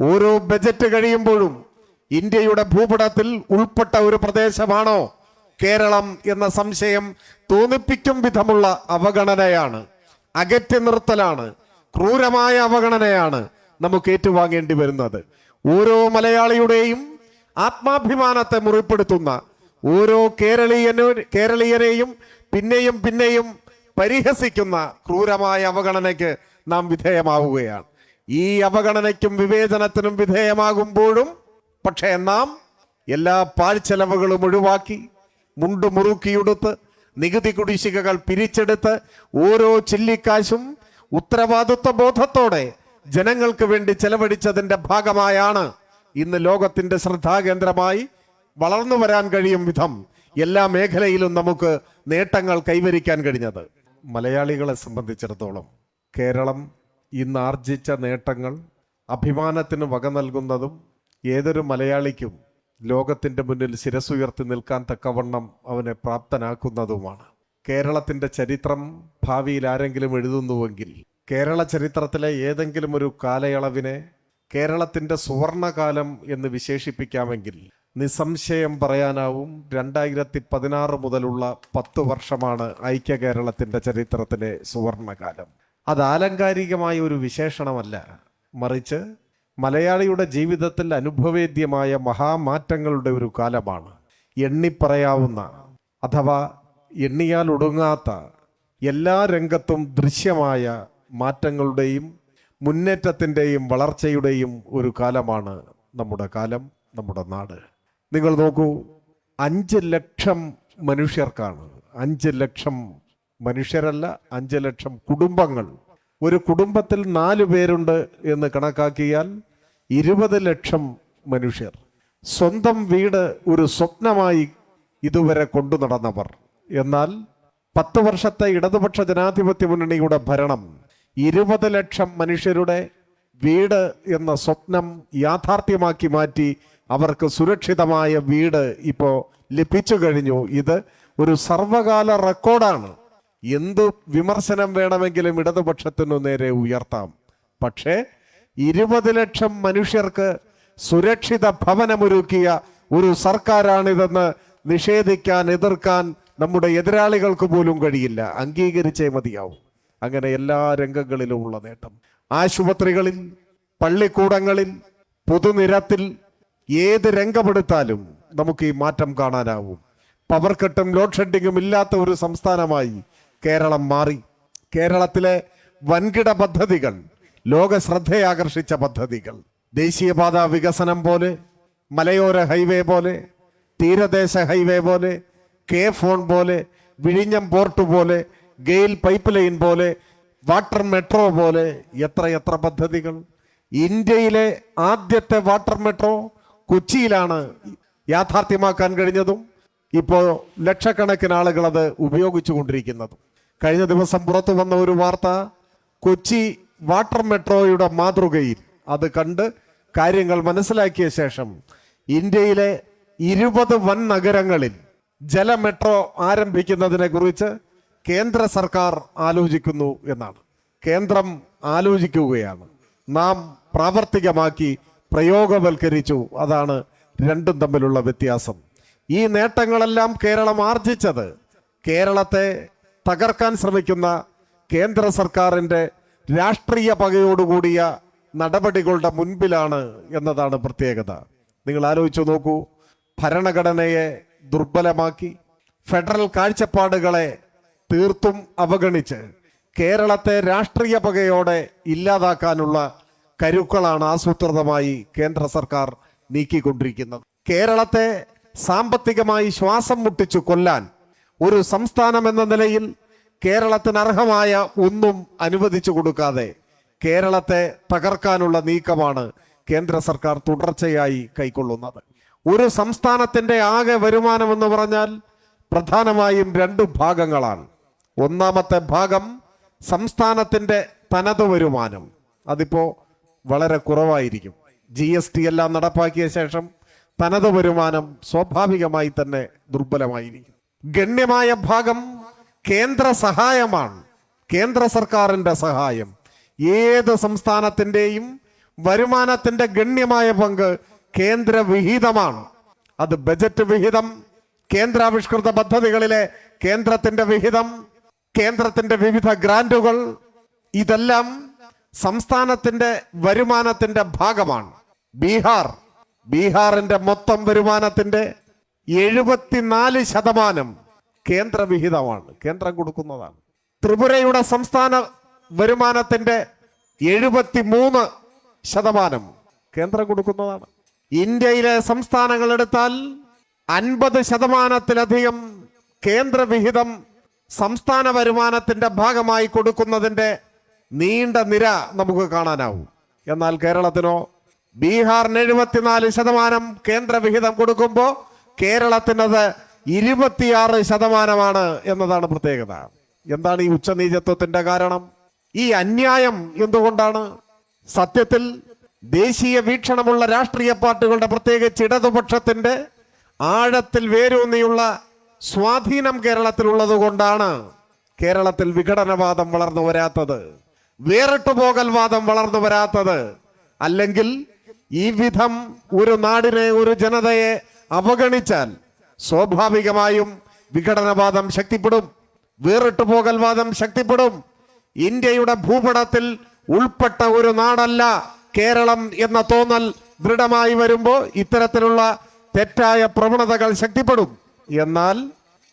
ഓരോ ബജറ്റ് കഴിയുമ്പോഴും ഇന്ത്യയുടെ ഭൂപടത്തിൽ ഉൾപ്പെട്ട ഒരു പ്രദേശമാണോ കേരളം എന്ന സംശയം തോന്നിപ്പിക്കും വിധമുള്ള അവഗണനയാണ്. അകറ്റി നിർത്തലാണ് ക്രൂരമായ അവഗണനയാണ് നമുക്ക് ഏറ്റുവാങ്ങേണ്ടി വരുന്നത്. ഓരോ മലയാളിയുടെയും ആത്മാഭിമാനത്തെ മുറിപ്പെടുത്തുന്ന ഓരോ കേരളീയനോ കേരളീയനെയും പിന്നെയും പിന്നെയും പരിഹസിക്കുന്ന ക്രൂരമായ അവഗണനയ്ക്ക് നാം വിധേയമാവുകയാണ്. ഈ അവഗണനയ്ക്കും വിവേചനത്തിനും വിധേയമാകുമ്പോഴും പക്ഷേ നാം എല്ലാ പാഴ്ചെലവുകളും ഒഴിവാക്കി മുണ്ട് മുറുക്കിയെടുത്ത് നികുതി കുടിശ്ശികകൾ പിരിച്ചെടുത്ത് ഓരോ ചില്ലിക്കാശും ഉത്തരവാദിത്വ ബോധത്തോടെ ജനങ്ങൾക്ക് വേണ്ടി ചെലവഴിച്ചതിന്റെ ഭാഗമായാണ് ഇന്ന് ലോകത്തിന്റെ ശ്രദ്ധാകേന്ദ്രമായി വളർന്നു വരാൻ കഴിയും വിധം എല്ലാ മേഖലയിലും നമുക്ക് നേട്ടങ്ങൾ കൈവരിക്കാൻ കഴിഞ്ഞത്. മലയാളികളെ സംബന്ധിച്ചിടത്തോളം കേരളം ഇന്ന് ആർജിച്ച നേട്ടങ്ങൾ അഭിമാനത്തിന് വക നൽകുന്നതും ഏതൊരു മലയാളിക്കും ലോകത്തിന്റെ മുന്നിൽ ശിരസുയർത്തി നിൽക്കാൻ തക്കവണ്ണം അവനെ പ്രാപ്തനാക്കുന്നതുമാണ്. കേരളത്തിന്റെ ചരിത്രം ഭാവിയിൽ ആരെങ്കിലും എഴുതുന്നുവെങ്കിൽ കേരള ചരിത്രത്തിലെ ഏതെങ്കിലും ഒരു കാലയളവിനെ കേരളത്തിന്റെ സുവർണകാലം എന്ന് വിശേഷിപ്പിക്കാമെങ്കിൽ നിസ്സംശയം പറയാനാവും രണ്ടായിരത്തി പതിനാറ് മുതലുള്ള പത്ത് വർഷമാണ് ഐക്യ കേരളത്തിന്റെ ചരിത്രത്തിലെ സുവർണകാലം. അത് ആലങ്കാരികമായ ഒരു വിശേഷണമല്ല. മറിച്ച് മലയാളിയുടെ ജീവിതത്തിൽ അനുഭവേദ്യമായ മഹാമാറ്റങ്ങളുടെ ഒരു കാലമാണ്. എണ്ണിപ്പറയാവുന്ന അഥവാ എണ്ണിയാൽ ഒടുങ്ങാത്ത എല്ലാ രംഗത്തും ദൃശ്യമായ മാറ്റങ്ങളുടെയും മുന്നേറ്റത്തിന്റെയും വളർച്ചയുടെയും ഒരു കാലമാണ് നമ്മുടെ കാലം നമ്മുടെ നാട്. നിങ്ങൾ നോക്കൂ അഞ്ച് ലക്ഷം മനുഷ്യർക്കാണ് അഞ്ച് ലക്ഷം മനുഷ്യരല്ല അഞ്ച് ലക്ഷം കുടുംബങ്ങൾ. ഒരു കുടുംബത്തിൽ നാല് പേരുണ്ട് എന്ന് കണക്കാക്കിയാൽ ഇരുപത് ലക്ഷം മനുഷ്യർ. സ്വന്തം വീട് ഒരു സ്വപ്നമായി ഇതുവരെ കൊണ്ടു നടന്നവർ. എന്നാൽ പത്ത് വർഷത്തെ ഇടതുപക്ഷ ജനാധിപത്യ മുന്നണിയുടെ ഭരണം ഇരുപത് ലക്ഷം മനുഷ്യരുടെ വീട് എന്ന സ്വപ്നം യാഥാർത്ഥ്യമാക്കി മാറ്റി അവർക്ക് സുരക്ഷിതമായ വീട് ഇപ്പോൾ ലഭിച്ചു കഴിഞ്ഞു. ഇത് ഒരു സർവകാല റെക്കോർഡാണ്. എന്തു വിമർശനം വേണമെങ്കിലും ഇടതുപക്ഷത്തിനു നേരെ ഉയർത്താം. പക്ഷേ ഇരുപത് ലക്ഷം മനുഷ്യർക്ക് സുരക്ഷിത ഭവനമൊരുക്കിയ ഒരു സർക്കാരാണിതെന്ന് നിഷേധിക്കാൻ എതിർക്കാൻ നമ്മുടെ എതിരാളികൾക്ക് പോലും കഴിയില്ല. അംഗീകരിച്ചേ മതിയാവും. അങ്ങനെ എല്ലാ രംഗങ്ങളിലും ഉള്ള നേട്ടം. ആശുപത്രികളിൽ പള്ളിക്കൂടങ്ങളിൽ പൊതുനിരത്തിൽ ഏത് രംഗമെടുത്താലും നമുക്ക് ഈ മാറ്റം കാണാനാവും. പവർ കട്ടും ലോഡ് ഷെഡിങ്ങും ഇല്ലാത്ത ഒരു സംസ്ഥാനമായി കേരളം മാറി. കേരളത്തിലെ വൻകിട പദ്ധതികൾ ലോക ശ്രദ്ധയാകർഷിച്ച പദ്ധതികൾ ദേശീയപാത വികസനം പോലെ മലയോര ഹൈവേ പോലെ തീരദേശ ഹൈവേ പോലെ കെ ഫോൺ പോലെ വിഴിഞ്ഞം പോർട്ട് പോലെ ഗെയിൽ പൈപ്പ് ലൈൻ പോലെ വാട്ടർ മെട്രോ പോലെ എത്ര എത്ര പദ്ധതികൾ. ഇന്ത്യയിലെ ആദ്യത്തെ വാട്ടർ മെട്രോ കൊച്ചിയിലാണ് യാഥാർത്ഥ്യമാക്കാൻ കഴിഞ്ഞതും ഇപ്പോൾ ലക്ഷക്കണക്കിന് ആളുകൾ അത് ഉപയോഗിച്ചു കൊണ്ടിരിക്കുന്നതും കഴിഞ്ഞ ദിവസം പുറത്തു വന്ന ഒരു വാർത്ത കൊച്ചി വാട്ടർ മെട്രോയുടെ മാതൃകയിൽ. അത് കണ്ട് കാര്യങ്ങൾ മനസ്സിലാക്കിയ ശേഷം ഇന്ത്യയിലെ ഇരുപത് വൻ നഗരങ്ങളിൽ ജല മെട്രോ ആരംഭിക്കുന്നതിനെ കുറിച്ച് കേന്ദ്ര സർക്കാർ ആലോചിക്കുന്നു എന്നാണ്. കേന്ദ്രം ആലോചിക്കുകയാണ്. നാം പ്രാവർത്തികമാക്കി പ്രയോഗവൽക്കരിച്ചു. അതാണ് രണ്ടും തമ്മിലുള്ള വ്യത്യാസം. ഈ നേട്ടങ്ങളെല്ലാം കേരളം ആർജിച്ചത് കേരളത്തെ തകർക്കാൻ ശ്രമിക്കുന്ന കേന്ദ്ര സർക്കാരിന്റെ രാഷ്ട്രീയ പകയോടുകൂടിയ നടപടികളുടെ മുൻപിലാണ് എന്നതാണ് പ്രത്യേകത. നിങ്ങൾ ആലോചിച്ചു നോക്കൂ ഭരണഘടനയെ ദുർബലമാക്കി ഫെഡറൽ കാഴ്ചപ്പാടുകളെ തീർത്തും അവഗണിച്ച് കേരളത്തെ രാഷ്ട്രീയ പകയോടെ ഇല്ലാതാക്കാനുള്ള കരുക്കളാണ് ആസൂത്രിതമായി കേന്ദ്ര സർക്കാർ നീക്കിക്കൊണ്ടിരിക്കുന്നത്. കേരളത്തെ സാമ്പത്തികമായി ശ്വാസം മുട്ടിച്ചു കൊല്ലാൻ ഒരു സംസ്ഥാനം എന്ന നിലയിൽ കേരളത്തിന് അർഹമായ ഒന്നും അനുവദിച്ചു കൊടുക്കാതെ കേരളത്തെ തകർക്കാനുള്ള നീക്കമാണ് കേന്ദ്ര സർക്കാർ തുടർച്ചയായി കൈക്കൊള്ളുന്നത്. ഒരു സംസ്ഥാനത്തിന്റെ ആകെ വരുമാനം എന്ന് പറഞ്ഞാൽ പ്രധാനമായും രണ്ട് ഭാഗങ്ങളാണ്. ഒന്നാമത്തെ ഭാഗം സംസ്ഥാനത്തിന്റെ തനത് വരുമാനം. അതിപ്പോ വളരെ കുറവായിരിക്കും. ജി എസ് ടി എല്ലാം നടപ്പാക്കിയ ശേഷം തനത് വരുമാനം സ്വാഭാവികമായി തന്നെ ദുർബലമായിരിക്കും. ഗണ്യമായ ഭാഗം കേന്ദ്ര സഹായമാണ്. കേന്ദ്ര സർക്കാരിന്റെ സഹായം. ഏത് സംസ്ഥാനത്തിന്റെയും വരുമാനത്തിന്റെ ഗണ്യമായ പങ്ക് കേന്ദ്ര വിഹിതമാണ്. അത് ബജറ്റ് വിഹിതം കേന്ദ്രാവിഷ്കൃത പദ്ധതികളിലെ കേന്ദ്രത്തിന്റെ വിഹിതം കേന്ദ്രത്തിന്റെ വിവിധ ഗ്രാന്റുകൾ ഇതെല്ലാം സംസ്ഥാനത്തിന്റെ വരുമാനത്തിന്റെ ഭാഗമാണ്. ബീഹാർ ബീഹാറിന്റെ മൊത്തം വരുമാനത്തിന്റെ എഴുപത്തിനാല് ശതമാനം കേന്ദ്രവിഹിതമാണ്. കേന്ദ്രം കൊടുക്കുന്നതാണ്. ത്രിപുരയുടെ സംസ്ഥാന വരുമാനത്തിന്റെ എഴുപത്തിമൂന്ന് ശതമാനം കേന്ദ്രം കൊടുക്കുന്നതാണ്. ഇന്ത്യയിലെ സംസ്ഥാനങ്ങൾ എടുത്താൽ അൻപത് ശതമാനത്തിലധികം കേന്ദ്രവിഹിതം സംസ്ഥാന വരുമാനത്തിന്റെ ഭാഗമായി കൊടുക്കുന്നതിന്റെ നീണ്ട നിര നമുക്ക് കാണാനാവും. എന്നാൽ കേരളത്തിനോ ബീഹാറിന് എഴുപത്തിനാല് ശതമാനം കേന്ദ്രവിഹിതം കൊടുക്കുമ്പോൾ കേരളത്തിനത് ഇരുപത്തിയാറ് ശതമാനമാണ് എന്നതാണ് പ്രത്യേകത. എന്താണ് ഈ ഉച്ചനീചത്വത്തിന്റെ കാരണം? ഈ അന്യായം എന്തുകൊണ്ടാണ്? സത്യത്തിൽ ദേശീയ വീക്ഷണമുള്ള രാഷ്ട്രീയ പാർട്ടികളുടെ പ്രത്യേകിച്ച് ഇടതുപക്ഷത്തിന്റെ ആഴത്തിൽ വേരൂന്നിയുള്ള സ്വാധീനം കേരളത്തിലുള്ളത് കൊണ്ടാണ് കേരളത്തിൽ വിഘടനവാദം വളർന്നു വരാത്തത്. വേറിട്ടു പോകൽ വാദം വളർന്നു വരാത്തത്. അല്ലെങ്കിൽ ഈ വിധം ഒരു നാടിനെ ഒരു ജനതയെ അവഗണിച്ചാൽ സ്വാഭാവികമായും വിഘടനവാദം ശക്തിപ്പെടും വേറിട്ടു പോകൽ വാദം ശക്തിപ്പെടും. ഇന്ത്യയുടെ ഭൂപടത്തിൽ ഉൾപ്പെട്ട ഒരു നാടല്ല കേരളം എന്ന തോന്നൽ ദൃഢമായി വരുമ്പോൾ ഇത്തരത്തിലുള്ള തെറ്റായ പ്രവണതകൾ ശക്തിപ്പെടും. എന്നാൽ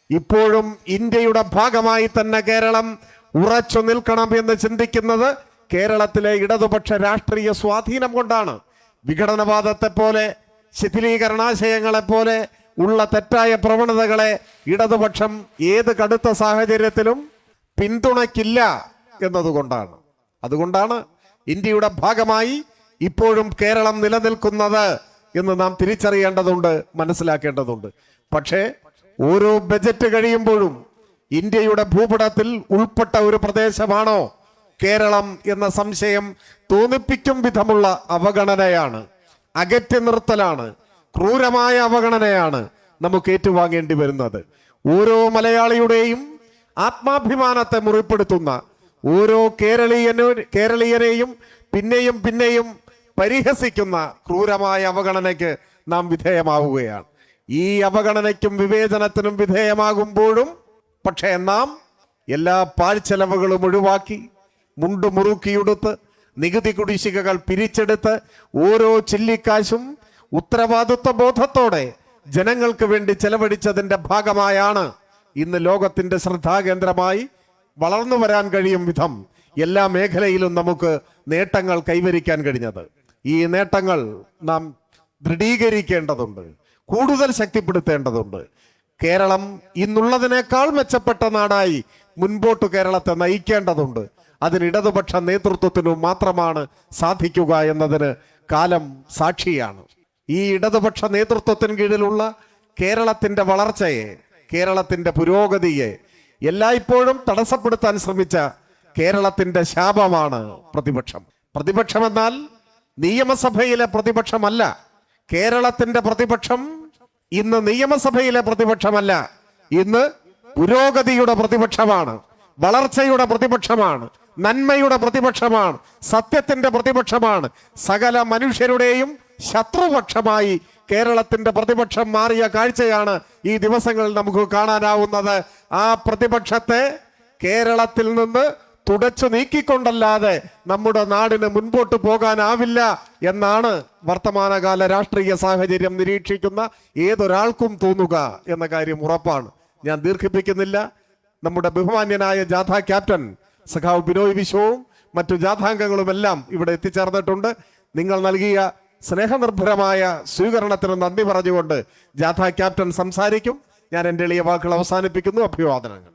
ഇപ്പോഴും ഇന്ത്യയുടെ ഭാഗമായി തന്നെ കേരളം ഉറച്ചു നിൽക്കണം എന്ന് ചിന്തിക്കുന്നത് കേരളത്തിലെ ഇടതുപക്ഷ രാഷ്ട്രീയ സ്വാധീനം കൊണ്ടാണ്. വിഘടനവാദത്തെ പോലെ ശിഥിലീകരണാശയങ്ങളെ പോലെ ഉള്ള തെറ്റായ പ്രവണതകളെ ഇടതുപക്ഷം ഏത് കടുത്ത സാഹചര്യത്തിലും പിന്തുണയ്ക്കില്ല എന്നതുകൊണ്ടാണ്. അതുകൊണ്ടാണ് ഇന്ത്യയുടെ ഭാഗമായി ഇപ്പോഴും കേരളം നിലനിൽക്കുന്നത് എന്ന് നാം തിരിച്ചറിയേണ്ടതുണ്ട് മനസ്സിലാക്കേണ്ടതുണ്ട്. പക്ഷേ ഓരോ ബജറ്റ് കഴിയുമ്പോഴും ഇന്ത്യയുടെ ഭൂപടത്തിൽ ഉൾപ്പെട്ട ഒരു പ്രദേശമാണോ കേരളം എന്ന സംശയം തോന്നിപ്പിക്കും വിധമുള്ള അവഗണനയാണ്. അകറ്റി നിർത്തലാണ്. ക്രൂരമായ അവഗണനയാണ് നമുക്ക് ഏറ്റുവാങ്ങേണ്ടി വരുന്നത്. ഓരോ മലയാളിയുടെയും ആത്മാഭിമാനത്തെ മുറിപ്പെടുത്തുന്ന ഓരോ കേരളീയനോ കേരളീയനെയും പിന്നെയും പിന്നെയും പരിഹസിക്കുന്ന ക്രൂരമായ അവഗണനയ്ക്ക് നാം വിധേയമാവുകയാണ്. ഈ അവഗണനയ്ക്കും വിവേചനത്തിനും വിധേയമാകുമ്പോഴും പക്ഷേ നാം എല്ലാ പാഴ്ചെലവുകളും ഒഴിവാക്കി മുണ്ടു മുറുക്കിയെടുത്ത് നികുതി കുടിശ്ശികകൾ പിരിച്ചെടുത്ത് ഓരോ ചില്ലിക്കാശും ഉത്തരവാദിത്വ ബോധത്തോടെ ജനങ്ങൾക്ക് വേണ്ടി ചെലവഴിച്ചതിന്റെ ഭാഗമായാണ് ഇന്ന് ലോകത്തിന്റെ ശ്രദ്ധാകേന്ദ്രമായി വളർന്നു വരാൻ കഴിയും വിധം എല്ലാ മേഖലയിലും നമുക്ക് നേട്ടങ്ങൾ കൈവരിക്കാൻ കഴിഞ്ഞത്. ഈ നേട്ടങ്ങൾ നാം ദൃഢീകരിക്കേണ്ടതുണ്ട് കൂടുതൽ ശക്തിപ്പെടുത്തേണ്ടതുണ്ട്. കേരളം ഇന്നുള്ളതിനേക്കാൾ മെച്ചപ്പെട്ട നാടായി മുൻപോട്ട് കേരളത്തെ നയിക്കേണ്ടതുണ്ട്. അതിന് ഇടതുപക്ഷ നേതൃത്വത്തിനു മാത്രമാണ് സാധിക്കുക എന്നതിന് കാലം സാക്ഷിയാണ്. ഈ ഇടതുപക്ഷ നേതൃത്വത്തിന് കീഴിലുള്ള കേരളത്തിന്റെ വളർച്ചയെ കേരളത്തിന്റെ പുരോഗതിയെ എല്ലായ്പ്പോഴും തടസ്സപ്പെടുത്താൻ ശ്രമിച്ച കേരളത്തിന്റെ ശാപമാണ് പ്രതിപക്ഷം. പ്രതിപക്ഷം എന്നാൽ നിയമസഭയിലെ പ്രതിപക്ഷമല്ല. കേരളത്തിന്റെ പ്രതിപക്ഷം ഇന്ന് നിയമസഭയിലെ പ്രതിപക്ഷമല്ല. ഇന്ന് പുരോഗതിയുടെ പ്രതിപക്ഷമാണ്. വളർച്ചയുടെ പ്രതിപക്ഷമാണ്. നന്മയുടെ പ്രതിപക്ഷമാണ് സത്യത്തിന്റെ പ്രതിപക്ഷമാണ്. സകല മനുഷ്യരുടെയും ശത്രുപക്ഷമായി കേരളത്തിന്റെ പ്രതിപക്ഷം മാറിയ കാഴ്ചയാണ് ഈ ദിവസങ്ങളിൽ നമുക്ക് കാണാനാവുന്നത്. ആ പ്രതിപക്ഷത്തെ കേരളത്തിൽ നിന്ന് തുടച്ചു നീക്കിക്കൊണ്ടല്ലാതെ നമ്മുടെ നാടിന് മുൻപോട്ട് പോകാനാവില്ല എന്നാണ് വർത്തമാനകാല രാഷ്ട്രീയ സാഹചര്യം നിരീക്ഷിക്കുന്ന ഏതൊരാൾക്കും തോന്നുക എന്ന കാര്യം ഉറപ്പാണ്. ഞാൻ ദീർഘിപ്പിക്കുന്നില്ല. നമ്മുടെ ബഹുമാന്യനായ ജാഥ ക്യാപ്റ്റൻ സഖാവ് ബിനോയ് വിശ്വവും മറ്റു ജാഥാംഗങ്ങളുമെല്ലാം ഇവിടെ എത്തിച്ചേർന്നിട്ടുണ്ട്. നിങ്ങൾ നൽകിയ സ്നേഹനിർഭരമായ സ്വീകരണത്തിന് നന്ദി പറഞ്ഞുകൊണ്ട് ജാഥ ക്യാപ്റ്റൻ സംസാരിക്കും. ഞാൻ എന്റെ എളിയ വാക്കുകൾ അവസാനിപ്പിക്കുന്നു. അഭിവാദനങ്ങൾ.